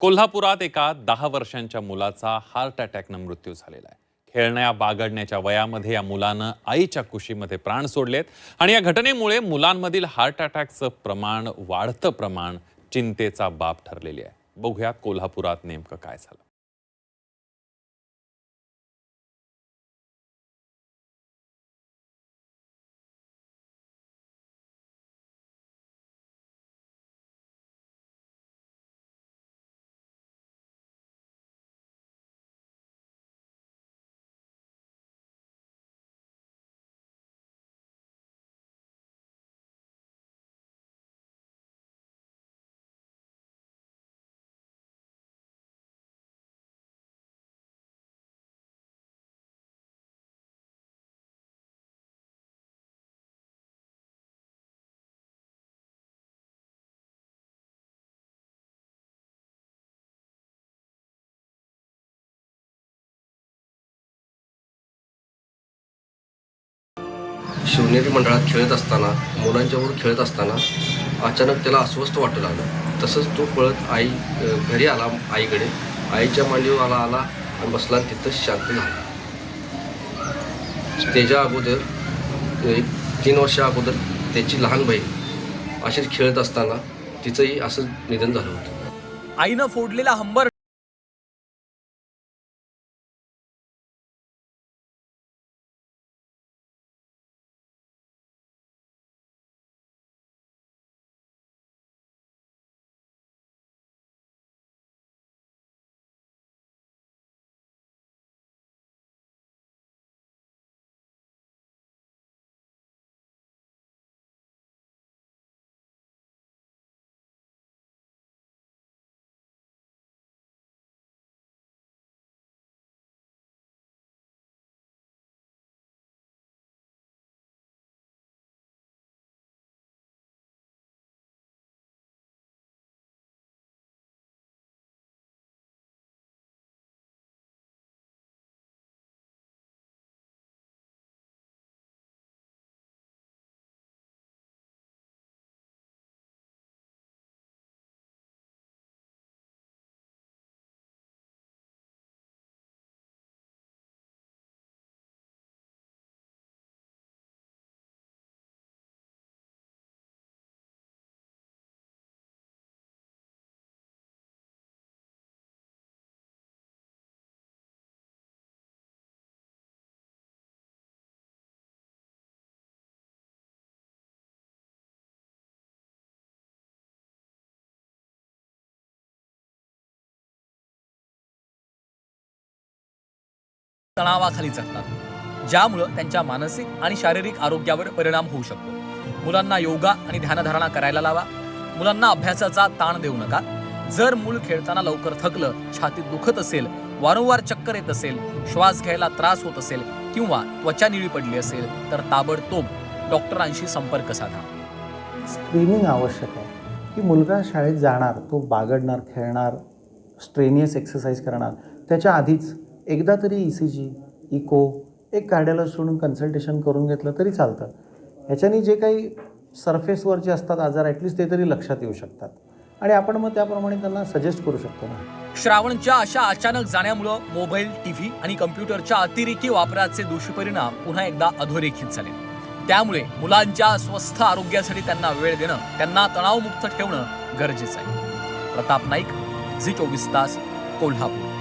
कोल्हापुरात एका दहा वर्षांच्या मुलाचा हार्ट अटॅकनं मृत्यू झालेला आहे. खेळण्या बागडण्याच्या वयामध्ये या मुलानं आईच्या कुशीमध्ये प्राण सोडलेत आणि या घटनेमुळे मुलांमधील हार्ट अटॅकचं प्रमाण वाढतं प्रमाण चिंतेचा बाब ठरलेली आहे. बघूया कोल्हापुरात नेमकं काय झालं. शिवनेरी मंडळात खेळत असताना मुलांच्यावर खेळत असताना अचानक त्याला अस्वस्थ वाटू लागलं. तसंच तो पळत आई घरी आला आईकडे. आईच्या मांडीवर आला आला आणि बसला तिथं तिथंच शांत झाला. त्याच्या अगोदर एक तीन वर्षा अगोदर त्याची लहान बहीण असेच खेळत असताना तिचंही असं निधन झालं होतं. आईनं फोडलेला हंबर तणावाखाली जगतात ज्यामुळं त्यांच्या मानसिक आणि शारीरिक आरोग्यावर परिणाम होऊ शकतो. मुलांना योगा आणि ध्यानधारणा करायला लावा. मुलांना अभ्यासाचा ताण देऊ नका. जर मूल खेळताना लवकर थकलं छातीत दुखत असेल वारंवार चक्कर येत असेल श्वास घ्यायला त्रास होत असेल किंवा त्वचा निळी पडली असेल तर ताबडतोब डॉक्टरांशी संपर्क साधा. स्क्रीनिंग आवश्यक आहे. की मुलगा शाळेत जाणार तो बागडणार खेळणार स्ट्रेनियस एक्सरसाइज करणार त्याच्या आधीच एकदा तरी ई सी जी इको एक कार्डिओलॉजिस्टकडून कन्सल्टेशन करून घेतलं तरी चालतं. ह्याच्याने जे काही सरफेसवरचे असतात आजार ॲटलिस्ट ते तरी लक्षात येऊ शकतात. आणि आपण मग त्याप्रमाणे त्यांना सजेस्ट करू शकतो ना. श्रावणच्या अशा अचानक जाण्यामुळं मोबाईल टीव्ही आणि कम्प्युटरच्या अतिरेकी वापराचे दुष्परिणाम पुन्हा एकदा अधोरेखित झाले. त्यामुळे मुलांच्या स्वस्थ आरोग्यासाठी त्यांना वेळ देणं त्यांना तणावमुक्त ठेवणं गरजेचं आहे. प्रताप नाईक झी चोवीस तास कोल्हापूर.